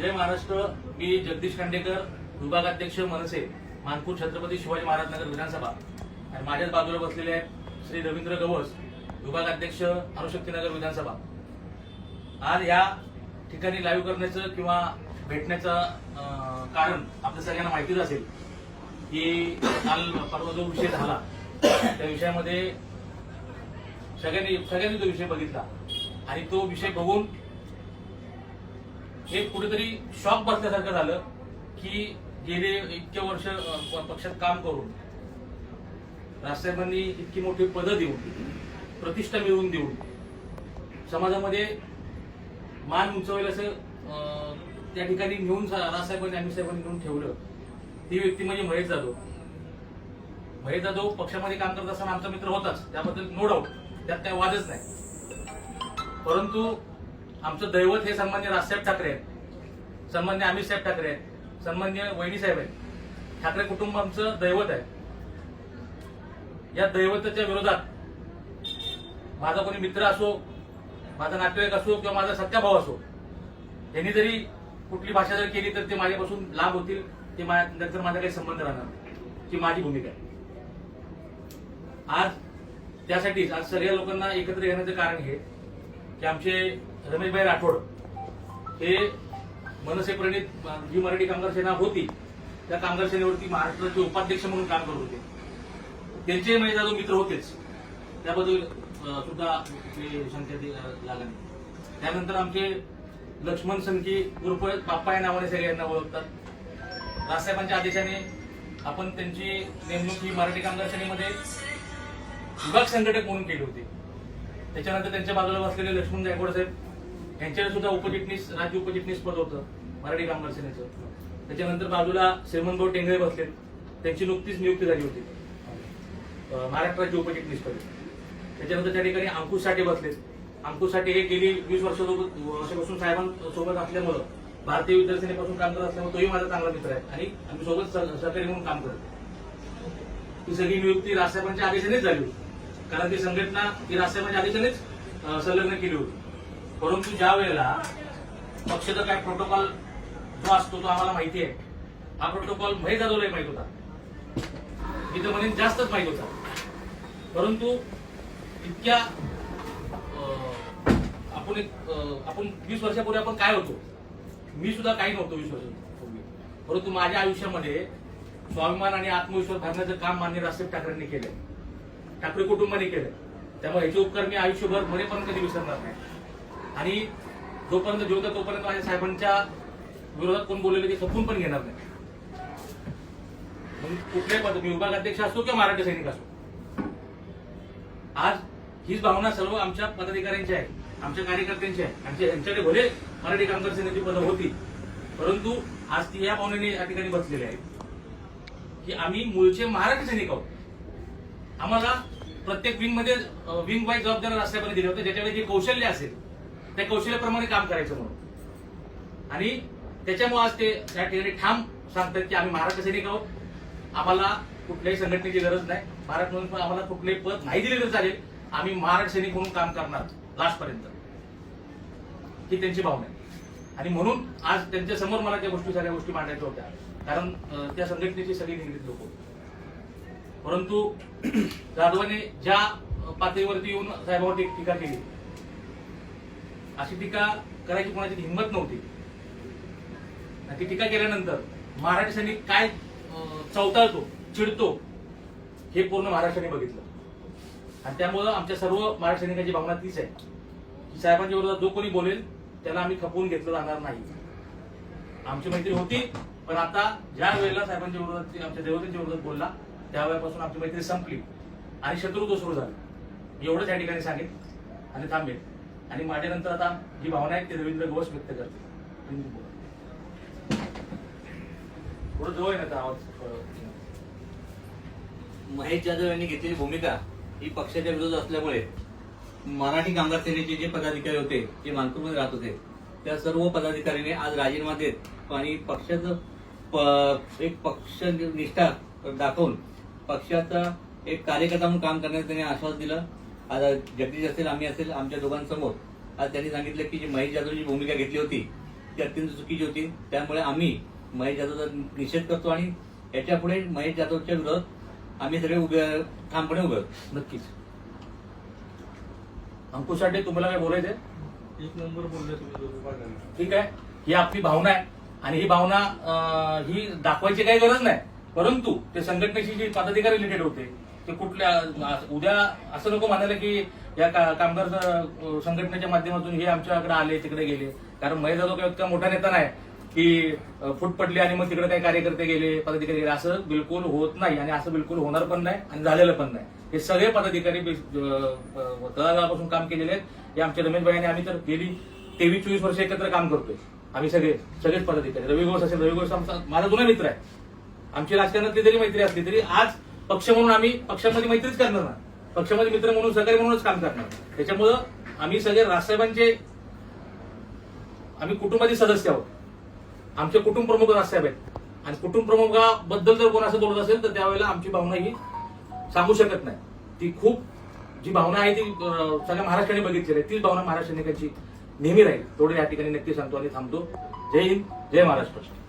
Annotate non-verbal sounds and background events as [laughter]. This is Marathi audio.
जय महाराष्ट्र. मी जगदीश खांडेकर विभागाध्यक्ष मनसे मानपूर छत्रपती शिवाजी महाराज नगर विधानसभा. आणि माझ्याच बाजूला बसलेले आहेत श्री रवींद्र गवस विभागाध्यक्ष अणुशक्तीनगर विधानसभा. आज या ठिकाणी लाईव्ह करण्याचं किंवा भेटण्याचं अं, कारण आपल्या सगळ्यांना माहितीच असेल की काल परवा जो विषय झाला त्या विषयामध्ये सगळ्यांनी सगळ्यांनी तो विषय बघितला. आणि तो विषय बघून हे कुठेतरी शॉक बसल्यासारखं झालं की गेले इतके वर्ष पक्षात काम करून राजसाहेबांनी इतकी मोठी पदं देऊन प्रतिष्ठा मिळवून देऊन समाजामध्ये मान उंचवेल असं त्या ठिकाणी नेऊन राजसाहेबांनी आम्ही साहेबांनी नेऊन ठेवलं. ती व्यक्ती म्हणजे महेश जाधव. महेश जाधव पक्षामध्ये काम करत असताना आमचा मित्र होताच. त्याबद्दल नो डाऊट त्यात काही वादच नाही. परंतु आमचं दैवत हे सन्मान्य राजसाहेब ठाकरे आहेत. सन्मान्य अमित साहेब ठाकरे आहेत. सन्मान्य वहिनी साहेब आहेत. ठाकरे कुटुंब आमचं दैवत आहे. या दैवताच्या विरोधात माझा कोणी मित्र असो माझा नातेवाईक असो किंवा माझा सख्या भाऊ असो यांनी जरी कुठली भाषा जर केली तर ते माझ्यापासून लाभ होतील ते नंतर माझा काही संबंध राहणार नाही. ही माझी भूमिका आहे. आज त्यासाठीच आज सगळ्या लोकांना एकत्र येण्याचं कारण हे की आमचे रमेशभाई राठोड हे मनसे प्रणित जी मराठी कामगार सेना होती त्या कामगार सेनेवरती महाराष्ट्राचे उपाध्यक्ष म्हणून काम करत होते. त्यांचे माझ्या म्हणजे जो मित्र होतेच. त्याबद्दल सुद्धा शंका लागली. त्यानंतर आमचे लक्ष्मण संकी उर्फ बाप्पा या नावाने सगळे यांना ओळखतात. राजसाहेबांच्या आदेशाने आपण त्यांची नेमणूक ही मराठी कामगार सेनेमध्ये विभाग संघटक म्हणून केली होती. त्याच्यानंतर त्यांच्या बाजूला बसलेले लक्ष्मण गायकवाड साहेब यांच्याने सुद्धा उपचिटणीस राज्य उपचिटणीस पद होतं मराठी कामगार सेनेचं. त्याच्यानंतर बाजूला श्रीमंतभाऊ टेंगळे बसलेत. त्यांची नुकतीच नियुक्ती झाली होती. महाराष्ट्र राज्य उपचिटणीस पद. त्याच्यानंतर त्या ठिकाणी अंकुश साठे बसले अंकुश साठे हे गेली वीस वर्षासोबत वर्षापासून साहेबांसोबत असल्यामुळं भारतीय विद्यार्थी सेनेपासून काम करत असल्यामुळे तोही माझा चांगला मित्र आहे आणि आम्ही सोबत सह- सहकारी म्हणून काम करतो ही सगळी नियुक्ती राजसाहेबांच्या आदेशानेच झाली होती. कारण ती संघटना ही राजसाहेबांच्या आदेशानेच संलग्न केली होती. परंतु ज्या वेळेला पक्षाचा काय प्रोटोकॉल जो असतो तो आम्हाला माहिती आहे. हा प्रोटोकॉल महेश जाधवलाही माहीत होता. मी तर म्हणेन जास्तच माहीत होता. परंतु इतक्या आपण एक आपण वीस वर्षापूर्वी आपण काय होतो? मी सुद्धा काही नव्हतो वीस वर्षापूर्वी. परंतु माझ्या आयुष्यामध्ये स्वाभिमान आणि आत्मविश्वास भरण्याचं काम मान्य राजसाहेब ठाकरेंनी केलं ठाकरे कुटुंबाने केलं त्यामुळे ह्याचे उपकार मी आयुष्यभर मरेपर्यंत कधी विसरणार नाही. आणि जोपर्यंत जीवत तोपर्यंत माझ्या साहेबांच्या विरोधात कोण बोललेलं ते खपून पण घेणार नाही. मग कुठल्याही पद मी विभागाध्यक्ष असो किंवा मराठी सैनिक असो. आज हीच भावना सर्व आमच्या पदाधिकाऱ्यांची आहे आमच्या कार्यकर्त्यांची आहे. आमच्या यांच्याकडे भले मराठी कामगार सेनेची पदं होती परंतु आज ती या भावनेने या ठिकाणी बसलेली आहे की आम्ही मूळचे मराठी सैनिक आहोत. आम्हाला प्रत्येक विंगमध्ये विंग वाईज जबाबदार असल्यापर्यंत दिले होते ज्याच्याकडे जे कौशल्य असेल त्या कौशल्याप्रमाणे काम करायचं म्हणून. आणि त्याच्यामुळे आज ते त्या ठिकाणी ठाम सांगतात की आम्ही महाराष्ट्र सैनिक आहोत. आम्हाला कुठल्याही संघटनेची गरज नाही. महाराष्ट्र म्हणून पण आम्हाला कुठलेही पद नाही दिले तरी चालेल. आम्ही महाराष्ट्र सैनिक म्हणून काम करणार लास्टपर्यंत. ही त्यांची भावना आहे. आणि म्हणून आज त्यांच्यासमोर मला त्या गोष्टी सगळ्या गोष्टी मांडायच्या होत्या. कारण त्या संघटनेची सगळी निगडीत लोक परंतु [clears throat] जाधवाने ज्या पातळीवरती येऊन साहेबांवरती टीका केली अशी टीका करायची कोणाची हिंमत नव्हती. आणि ती टीका केल्यानंतर मराठी सैनिक काय चवताळतो चिडतो हे पूर्ण महाराष्ट्राने बघितलं. आणि त्यामुळं आमच्या सर्व महाराष्ट्र सैनिकांची भावना तीच आहे. की साहेबांच्या विरोधात जो कोणी बोलेल त्याला आम्ही खपवून घेतलं जाणार नाही. आमची मैत्री होती पण आता ज्या वेळेला साहेबांच्या विरोधात आमच्या देवतांच्या विरोधात बोलला त्यावेळेपासून आमची मैत्री संपली. आणि शत्रुत्व सुरू झालं. एवढंच या ठिकाणी सांगेन. आणि थांबेल आणि माझ्यानंतर आता जी भावना आहे ती रवींद्र घोष व्यक्त करते. थोडं जवळ आहे ना आवाज महेश जाधव यांनी घेतलेली भूमिका ही पक्षाच्या विरोधात असल्यामुळे मराठी कामगार सेनेचे जे पदाधिकारी होते जे मानपूरमध्ये राहत होते त्या सर्व पदाधिकाऱ्यांनी आज राजीनामा देत आणि पक्षाचं प- एक पक्ष निष्ठा दाखवून पक्षाचा एक कार्यकर्ता म्हणून काम करण्याचं त्यांनी आश्वास दिलं. आज जगदीश असेल आम्ही असेल आमच्या दोघांसमोर. आज त्यांनी सांगितलं की जी महेश जाधवची भूमिका घेतली होती ती अत्यंत चुकीची होती. त्यामुळे आम्ही महेश जाधवचा निषेध करतो आणि याच्यापुढे महेश जाधवच्या विरोधात आम्ही सगळे उभे ठामपणे उभे. नक्कीच. अंकुश साठे तुम्हाला काय बोलायचंय? एक नंबर बोलले तुम्ही. ठीक आहे. ही आपली भावना आहे. आणि ही भावना ही दाखवायची काही गरज नाही. परंतु ते संघटनेशी जे पदाधिकारी रिलेटेड होते ते कुठल्या उद्या असं नको म्हणायला की या का- कामगार संघटनेच्या माध्यमातून हे आमच्याकडे आले तिकडे गेले. कारण महेश जाधव काही इतका मोठा नेता नाही की फूट पडली आणि मग तिकडे काही कार्यकर्ते गेले पदाधिकारी गेले. असं बिलकुल होत नाही आणि असं बिलकुल होणार पण नाही आणि झालेलं पण नाही. हे सगळे पदाधिकारी तळागाळापासून काम केलेले आहेत. हे आमच्या रमेश भाई आम्ही तर गेली तेवीस चोवीस वर्ष एकत्र काम करतोय. आम्ही सगळे सगळेच पदाधिकारी. रवी घोष असेल रवी घोष आमचा माझा जुना मित्र आहे. आमची राजकारणातली जरी मैत्री असली तरी आज पक्ष म्हणून आम्ही पक्षामध्ये मैत्रीच करणार ना पक्षामध्ये मित्र म्हणून सहकारी म्हणूनच काम करणार त्याच्यामुळं आम्ही सगळे राजसाहेबांचे आम्ही कुटुंबाचे सदस्य आहोत. आमचे कुटुंब प्रमुख राजसाहेब आहेत. आणि कुटुंब प्रमुखाबद्दल जर कोण असं बोलत असेल तर त्यावेळेला आमची भावना ही सांगू शकत नाही. ती खूप जी भावना आहे ती सगळ्या महाराष्ट्राने बघितलेली आहे. तीच भावना महाराष्ट्र सैनिकांची नेहमी राहील. थोडी या ठिकाणी नक्की सांगतो आणि थांबतो. जय हिंद जय महाराष्ट्र.